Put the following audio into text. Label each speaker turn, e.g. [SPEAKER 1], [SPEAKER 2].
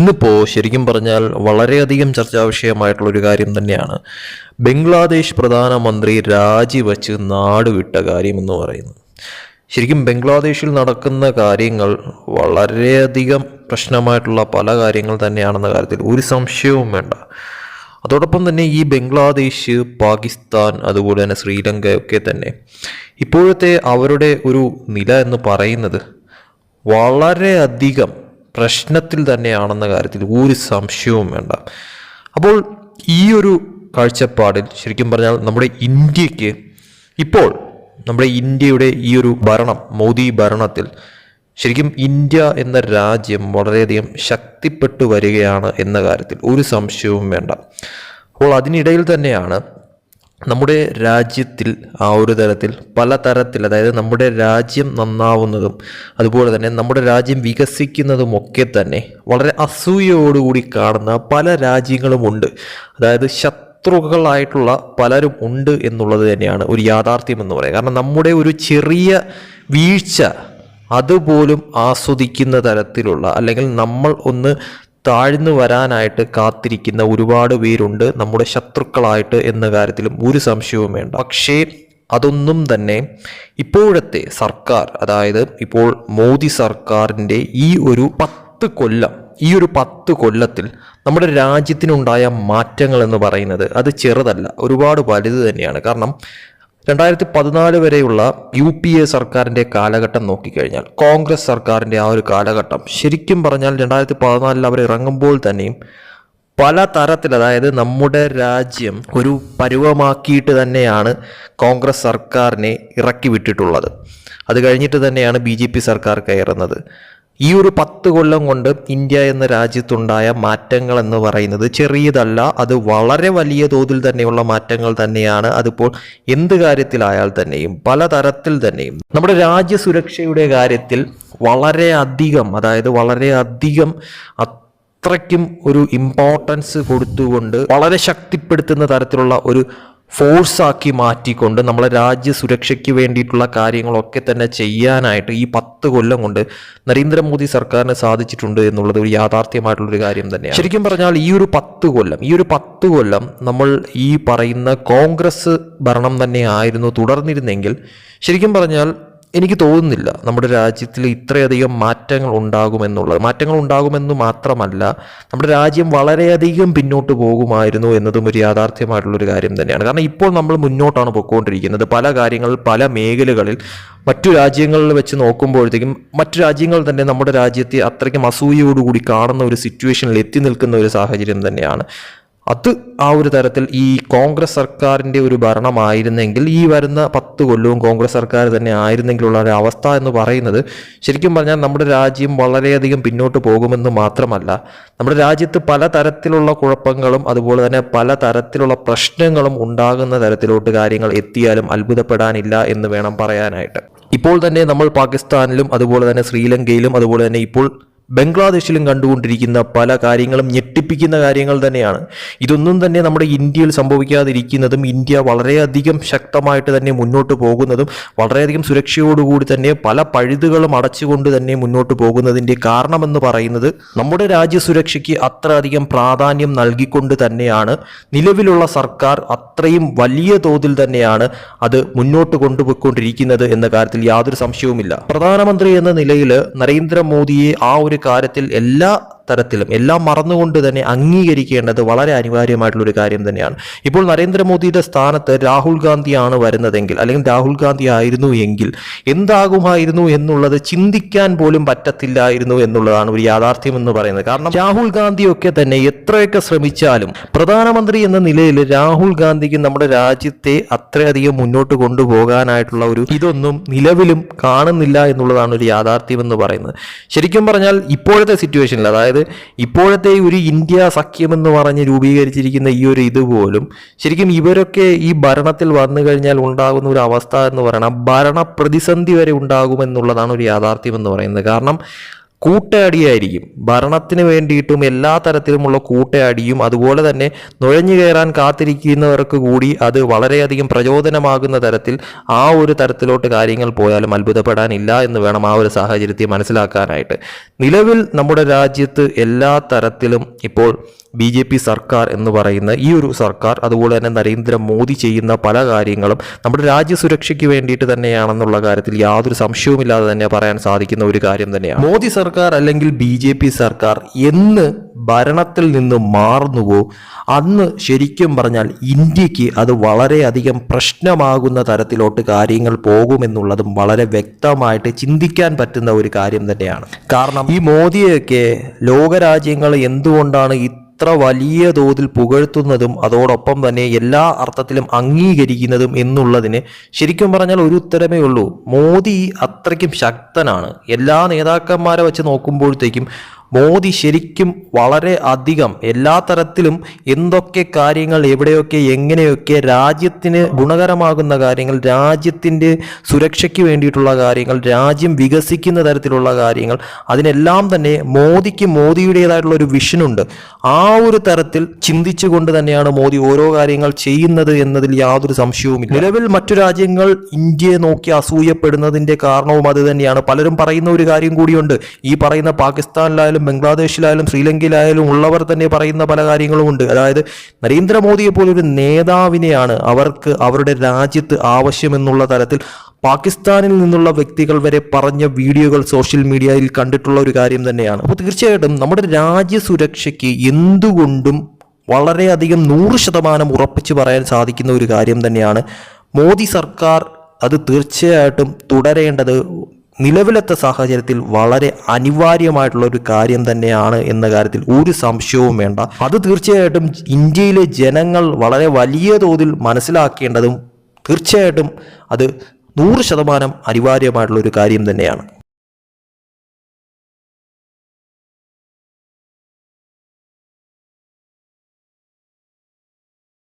[SPEAKER 1] ഇന്നിപ്പോൾ ശരിക്കും പറഞ്ഞാൽ വളരെയധികം ചർച്ചാ വിഷയമായിട്ടുള്ളൊരു കാര്യം തന്നെയാണ്. ബംഗ്ലാദേശ് പ്രധാനമന്ത്രി രാജിവെച്ച് നാട് വിട്ട കാര്യം എന്ന് പറയുന്നത്. ശരിക്കും ബംഗ്ലാദേശിൽ നടക്കുന്ന കാര്യങ്ങൾ വളരെയധികം പ്രശ്നമായിട്ടുള്ള പല കാര്യങ്ങൾ തന്നെയാണെന്ന കാര്യത്തിൽ ഒരു സംശയവും വേണ്ട. അതോടൊപ്പം തന്നെ ഈ ബംഗ്ലാദേശ് പാകിസ്ഥാൻ അതുപോലെ തന്നെ ശ്രീലങ്ക ഒക്കെ തന്നെ ഇപ്പോഴത്തെ അവരുടെ ഒരു നില എന്ന് പറയുന്നത് വളരെയധികം പ്രശ്നത്തിൽ തന്നെയാണെന്ന കാര്യത്തിൽ ഒരു സംശയവും വേണ്ട. അപ്പോൾ ഈ ഒരു കാഴ്ചപ്പാടിൽ ശരിക്കും പറഞ്ഞാൽ നമ്മുടെ ഇന്ത്യയ്ക്ക് ഇപ്പോൾ നമ്മുടെ ഇന്ത്യയുടെ ഈ ഒരു ഭരണം മോദി ഭരണത്തിൽ ശരിക്കും ഇന്ത്യ എന്ന രാജ്യം വളരെയധികം ശക്തിപ്പെട്ടു വരികയാണ് എന്ന കാര്യത്തിൽ ഒരു സംശയവും വേണ്ട. അപ്പോൾ അതിനിടയിൽ തന്നെയാണ് നമ്മുടെ രാജ്യത്തിൽ ആ ഒരു തരത്തിൽ പല തരത്തിൽ അതായത് നമ്മുടെ രാജ്യം നന്നാവുന്നതും അതുപോലെ തന്നെ നമ്മുടെ രാജ്യം വികസിക്കുന്നതും ഒക്കെ തന്നെ വളരെ അസൂയയോടുകൂടി കാണുന്ന പല രാജ്യങ്ങളുമുണ്ട് അതായത് ശത്രുക്കളായിട്ടുള്ള പലരും ഉണ്ട് എന്നുള്ളത് തന്നെയാണ് ഒരു യാഥാർത്ഥ്യം എന്ന് പറയുക. കാരണം നമ്മുടെ ഒരു ചെറിയ വീഴ്ച അതുപോലും ആസ്വദിക്കുന്ന തരത്തിലുള്ള അല്ലെങ്കിൽ നമ്മൾ ഒന്ന് താഴ്ന്നു വരാനായിട്ട് കാത്തിരിക്കുന്ന ഒരുപാട് പേരുണ്ട് നമ്മുടെ ശത്രുക്കളായിട്ട് എന്ന കാര്യത്തിലും ഒരു സംശയവും വേണ്ട. പക്ഷേ അതൊന്നും തന്നെ ഇപ്പോഴത്തെ സർക്കാർ അതായത് ഇപ്പോൾ മോദി സർക്കാരിന്റെ ഈ ഒരു പത്ത് കൊല്ലം ഈ ഒരു പത്ത് കൊല്ലത്തിൽ നമ്മുടെ രാജ്യത്തിനുണ്ടായ മാറ്റങ്ങൾ എന്ന് പറയുന്നത് അത് ചെറുതല്ല ഒരുപാട് വലുത് തന്നെയാണ്. കാരണം രണ്ടായിരത്തി പതിനാല് വരെയുള്ള യു പി എ സർക്കാരിന്റെ കാലഘട്ടം നോക്കിക്കഴിഞ്ഞാൽ കോൺഗ്രസ് സർക്കാരിന്റെ ആ ഒരു കാലഘട്ടം ശരിക്കും പറഞ്ഞാൽ രണ്ടായിരത്തി പതിനാലിൽ അവർ ഇറങ്ങുമ്പോൾ തന്നെയും പല തരത്തിൽ അതായത് നമ്മുടെ രാജ്യം ഒരു പരുവമാക്കിയിട്ട് തന്നെയാണ് കോൺഗ്രസ് സർക്കാരിനെ ഇറക്കി വിട്ടിട്ടുള്ളത് അത് കഴിഞ്ഞിട്ട് തന്നെയാണ് ബി സർക്കാർ കയറുന്നത്. ഈ ഒരു പത്ത് കൊല്ലം കൊണ്ട് ഇന്ത്യ എന്ന രാജ്യത്തുണ്ടായ മാറ്റങ്ങൾ എന്ന് പറയുന്നത് ചെറിയതല്ല. അത് വളരെ വലിയ തോതിൽ തന്നെയുള്ള മാറ്റങ്ങൾ തന്നെയാണ്. അതിപ്പോൾ എന്ത് കാര്യത്തിലായാൽ തന്നെയും പലതരത്തിൽ തന്നെയും. നമ്മുടെ രാജ്യ സുരക്ഷയുടെ കാര്യത്തിൽ വളരെ അധികം അതായത് വളരെ അധികം അത്രയ്ക്കും ഒരു ഇമ്പോർട്ടൻസ് കൊടുത്തുകൊണ്ട് വളരെ ശക്തിപ്പെടുത്തുന്ന തരത്തിലുള്ള ഒരു ഫോഴ്സാക്കി മാറ്റിക്കൊണ്ട് നമ്മളെ രാജ്യ സുരക്ഷയ്ക്ക് വേണ്ടിയിട്ടുള്ള കാര്യങ്ങളൊക്കെ തന്നെ ചെയ്യാനായിട്ട് ഈ പത്ത് കൊല്ലം കൊണ്ട് നരേന്ദ്രമോദി സർക്കാരിന് സാധിച്ചിട്ടുണ്ട് എന്നുള്ളത് ഒരു യാഥാർത്ഥ്യമായിട്ടുള്ളൊരു കാര്യം തന്നെയാണ്. ശരിക്കും പറഞ്ഞാൽ ഈ ഒരു പത്ത് കൊല്ലം ഈ ഒരു പത്ത് കൊല്ലം നമ്മൾ ഈ പറയുന്ന കോൺഗ്രസ് ഭരണം തന്നെ ആയിരുന്നു തുടർന്നിരുന്നെങ്കിൽ ശരിക്കും പറഞ്ഞാൽ എനിക്ക് തോന്നുന്നില്ല നമ്മുടെ രാജ്യത്തിൽ ഇത്രയധികം മാറ്റങ്ങൾ ഉണ്ടാകുമെന്നുള്ളത്. മാറ്റങ്ങൾ ഉണ്ടാകുമെന്ന് മാത്രമല്ല നമ്മുടെ രാജ്യം വളരെയധികം പിന്നോട്ട് പോകുമായിരുന്നു എന്നതും ഒരു യാഥാർത്ഥ്യമായിട്ടുള്ളൊരു കാര്യം തന്നെയാണ്. കാരണം ഇപ്പോൾ നമ്മൾ മുന്നോട്ടാണ് പൊയ്ക്കൊണ്ടിരിക്കുന്നത്. പല കാര്യങ്ങളിൽ പല മേഖലകളിൽ മറ്റു രാജ്യങ്ങളിൽ വെച്ച് നോക്കുമ്പോഴത്തേക്കും മറ്റു രാജ്യങ്ങൾ തന്നെ നമ്മുടെ രാജ്യത്തെ അത്രയ്ക്കും അസൂയയോടുകൂടി കാണുന്ന ഒരു സിറ്റുവേഷനിൽ എത്തി നിൽക്കുന്ന ഒരു സാഹചര്യം തന്നെയാണ്. അത് ആ ഒരു തരത്തിൽ ഈ കോൺഗ്രസ് സർക്കാരിന്റെ ഒരു ഭരണമായിരുന്നെങ്കിൽ ഈ വരുന്ന പത്ത് കൊല്ലവും കോൺഗ്രസ് സർക്കാർ തന്നെ ആയിരുന്നെങ്കിലുള്ള ഒരു അവസ്ഥ എന്ന് പറയുന്നത് ശരിക്കും പറഞ്ഞാൽ നമ്മുടെ രാജ്യം വളരെയധികം പിന്നോട്ട് പോകുമെന്ന് മാത്രമല്ല. നമ്മുടെ രാജ്യത്ത് പല തരത്തിലുള്ള കുഴപ്പങ്ങളും അതുപോലെ തന്നെ പല തരത്തിലുള്ള പ്രശ്നങ്ങളും ഉണ്ടാകുന്ന തരത്തിലോട്ട് കാര്യങ്ങൾ എത്തിയാലും അത്ഭുതപ്പെടാനില്ല എന്ന് വേണം പറയാനായിട്ട്. ഇപ്പോൾ തന്നെ നമ്മൾ പാകിസ്ഥാനിലും അതുപോലെ തന്നെ ശ്രീലങ്കയിലും അതുപോലെ തന്നെ ഇപ്പോൾ ബംഗ്ലാദേശിലും കണ്ടുകൊണ്ടിരിക്കുന്ന പല കാര്യങ്ങളും ഞെട്ടിപ്പിക്കുന്ന കാര്യങ്ങൾ തന്നെയാണ്. ഇതൊന്നും തന്നെ നമ്മുടെ ഇന്ത്യയിൽ സംഭവിക്കാതിരിക്കുന്നതും ഇന്ത്യ വളരെയധികം ശക്തമായിട്ട് തന്നെ മുന്നോട്ട് പോകുന്നതും വളരെയധികം സുരക്ഷയോടുകൂടി തന്നെ പല പഴുതുകളും അടച്ചുകൊണ്ട് തന്നെ മുന്നോട്ട് പോകുന്നതിന്റെ കാരണമെന്ന് പറയുന്നത് നമ്മുടെ രാജ്യസുരക്ഷയ്ക്ക് അത്രയധികം പ്രാധാന്യം നൽകിക്കൊണ്ട് തന്നെയാണ്. നിലവിലുള്ള സർക്കാർ അത്രയും വലിയ തോതിൽ തന്നെയാണ് അത് മുന്നോട്ട് കൊണ്ടുപോയിക്കൊണ്ടിരിക്കുന്നത് എന്ന കാര്യത്തിൽ യാതൊരു സംശയവുമില്ല. പ്രധാനമന്ത്രി എന്ന നിലയിൽ നരേന്ദ്രമോദിയെ ആ ഒരു കാര്യത്തിൽ എല്ലാ തരത്തിലും എല്ലാം മറന്നുകൊണ്ട് തന്നെ അംഗീകരിക്കേണ്ടത് വളരെ അനിവാര്യമായിട്ടുള്ള ഒരു കാര്യം തന്നെയാണ്. ഇപ്പോൾ നരേന്ദ്രമോദിയുടെ സ്ഥാനത്ത് രാഹുൽ ഗാന്ധിയാണ് വരുന്നതെങ്കിൽ അല്ലെങ്കിൽ രാഹുൽ ഗാന്ധി ആയിരുന്നു എങ്കിൽ എന്താകുമായിരുന്നു എന്നുള്ളത് ചിന്തിക്കാൻ പോലും പറ്റത്തില്ലായിരുന്നു എന്നുള്ളതാണ് ഒരു യാഥാർത്ഥ്യം എന്ന് പറയുന്നത്. കാരണം രാഹുൽ ഗാന്ധിയൊക്കെ തന്നെ എത്രയൊക്കെ ശ്രമിച്ചാലും പ്രധാനമന്ത്രി എന്ന നിലയിൽ രാഹുൽ ഗാന്ധിക്ക് നമ്മുടെ രാജ്യത്തെ അത്രയധികം മുന്നോട്ട് കൊണ്ടുപോകാനായിട്ടുള്ള ഒരു ഇതൊന്നും നിലവിലും കാണുന്നില്ല എന്നുള്ളതാണ് ഒരു യാഥാർത്ഥ്യം എന്ന് പറയുന്നത്. ശരിക്കും പറഞ്ഞാൽ ഇപ്പോഴത്തെ സിറ്റുവേഷനിൽ അതായത് ഇപ്പോഴത്തെ ഒരു ഇന്ത്യ സഖ്യമെന്ന് പറഞ്ഞ് രൂപീകരിച്ചിരിക്കുന്ന ഈ ഒരു ഇതുപോലും ശരിക്കും ഇവരൊക്കെ ഈ ഭരണത്തിൽ വന്നു കഴിഞ്ഞാൽ ഉണ്ടാകുന്ന ഒരു അവസ്ഥ എന്ന് പറയണം ഭരണ പ്രതിസന്ധി വരെ ഉണ്ടാകുമെന്നുള്ളതാണ് ഒരു യാഥാർത്ഥ്യം എന്ന് പറയുന്നത്. കാരണം കൂട്ടയടിയായിരിക്കും. ഭരണത്തിന് വേണ്ടിയിട്ടും എല്ലാ തരത്തിലുമുള്ള കൂട്ടയടിയും അതുപോലെ തന്നെ നുഴഞ്ഞു കയറാൻ കാത്തിരിക്കുന്നവർക്ക് കൂടി അത് വളരെയധികം പ്രചോദനമാകുന്ന തരത്തിൽ ആ ഒരു തരത്തിലോട്ട് കാര്യങ്ങൾ പോയാലും അത്ഭുതപ്പെടാനില്ല എന്ന് വേണം ആ ഒരു സാഹചര്യത്തെ മനസ്സിലാക്കാനായിട്ട്. നിലവിൽ നമ്മുടെ രാജ്യത്ത് എല്ലാ തരത്തിലും ഇപ്പോൾ ബി ജെ പി സർക്കാർ എന്ന് പറയുന്ന ഈ ഒരു സർക്കാർ അതുപോലെ തന്നെ നരേന്ദ്രമോദി ചെയ്യുന്ന പല കാര്യങ്ങളും നമ്മുടെ രാജ്യസുരക്ഷയ്ക്ക് വേണ്ടിയിട്ട് തന്നെയാണെന്നുള്ള കാര്യത്തിൽ യാതൊരു സംശയവുമില്ലാതെ തന്നെ പറയാൻ സാധിക്കുന്ന ഒരു കാര്യം തന്നെയാണ്. മോദി സർക്കാർ അല്ലെങ്കിൽ ബി ജെ പി സർക്കാർ എന്ന് ഭരണത്തിൽ നിന്ന് മാറുന്നുവോ അന്ന് ശരിക്കും പറഞ്ഞാൽ ഇന്ത്യയ്ക്ക് അത് വളരെയധികം പ്രശ്നമാകുന്ന തരത്തിലോട്ട് കാര്യങ്ങൾ പോകുമെന്നുള്ളതും വളരെ വ്യക്തമായിട്ട് ചിന്തിക്കാൻ പറ്റുന്ന ഒരു കാര്യം തന്നെയാണ്. കാരണം ഈ മോദിയൊക്കെ ലോകരാജ്യങ്ങൾ എന്തുകൊണ്ടാണ് ഇത്ര വലിയ തോതിൽ പുകഴ്ത്തുന്നതും അതോടൊപ്പം തന്നെ എല്ലാ അർത്ഥത്തിലും അംഗീകരിക്കുന്നതും എന്നുള്ളതിന് ശരിക്കും പറഞ്ഞാൽ ഒരു ഉത്തരമേ ഉള്ളൂ. മോദി അത്രയ്ക്കും ശക്തനാണ്. എല്ലാ നേതാക്കന്മാരെ വെച്ച് നോക്കുമ്പോഴത്തേക്കും മോദി ശരിക്കും വളരെ അധികം എല്ലാ തരത്തിലും എന്തൊക്കെ കാര്യങ്ങൾ എവിടെയൊക്കെ എങ്ങനെയൊക്കെ രാജ്യത്തിന് ഗുണകരമാകുന്ന കാര്യങ്ങൾ രാജ്യത്തിന്റെ സുരക്ഷയ്ക്ക് വേണ്ടിയിട്ടുള്ള കാര്യങ്ങൾ രാജ്യം വികസിക്കുന്ന തരത്തിലുള്ള കാര്യങ്ങൾ അതിനെല്ലാം തന്നെ മോദിക്ക് മോദിയുടേതായിട്ടുള്ള ഒരു വിഷനുണ്ട് ആ ഒരു തരത്തിൽ ചിന്തിച്ചുകൊണ്ട് തന്നെയാണ് മോദി ഓരോ കാര്യങ്ങൾ ചെയ്യുന്നത് എന്നതിൽ യാതൊരു സംശയവുമില്ല. നിലവിൽ മറ്റു രാജ്യങ്ങൾ ഇന്ത്യയെ നോക്കി അസൂയപ്പെടുന്നതിന്റെ കാരണവും അത് തന്നെയാണ്. പലരും പറയുന്ന ഒരു കാര്യം കൂടിയുണ്ട്. ഈ പറയുന്ന പാകിസ്ഥാനിലായാലും ബംഗ്ലാദേശിലായാലും ശ്രീലങ്കയിലായാലും ഉള്ളവർ തന്നെ പറയുന്ന പല കാര്യങ്ങളും ഉണ്ട്. അതായത് നരേന്ദ്രമോദിയെ പോലൊരു നേതാവിനെയാണ് അവർക്ക് അവരുടെ രാജ്യത്ത് ആവശ്യമെന്നുള്ള തരത്തിൽ പാകിസ്ഥാനിൽ നിന്നുള്ള വ്യക്തികൾ വരെ പറഞ്ഞ വീഡിയോകൾ സോഷ്യൽ മീഡിയയിൽ കണ്ടിട്ടുള്ള ഒരു കാര്യം തന്നെയാണ്. അപ്പോൾ തീർച്ചയായിട്ടും നമ്മുടെ രാജ്യസുരക്ഷയ്ക്ക് എന്തുകൊണ്ടും വളരെയധികം നൂറ് ശതമാനം ഉറപ്പിച്ച് പറയാൻ സാധിക്കുന്ന ഒരു കാര്യം തന്നെയാണ്. മോദി സർക്കാർ അത് തീർച്ചയായിട്ടും തുടരേണ്ടത് നിലവിലത്തെ സാഹചര്യത്തിൽ വളരെ അനിവാര്യമായിട്ടുള്ള ഒരു കാര്യം തന്നെയാണ് എന്ന കാര്യത്തിൽ ഒരു സംശയവും വേണ്ട. അത് തീർച്ചയായിട്ടും ഇന്ത്യയിലെ ജനങ്ങൾ വളരെ വലിയ തോതിൽ മനസ്സിലാക്കേണ്ടതും തീർച്ചയായിട്ടും അത് നൂറ് ശതമാനം അനിവാര്യമായിട്ടുള്ള ഒരു കാര്യം തന്നെയാണ്.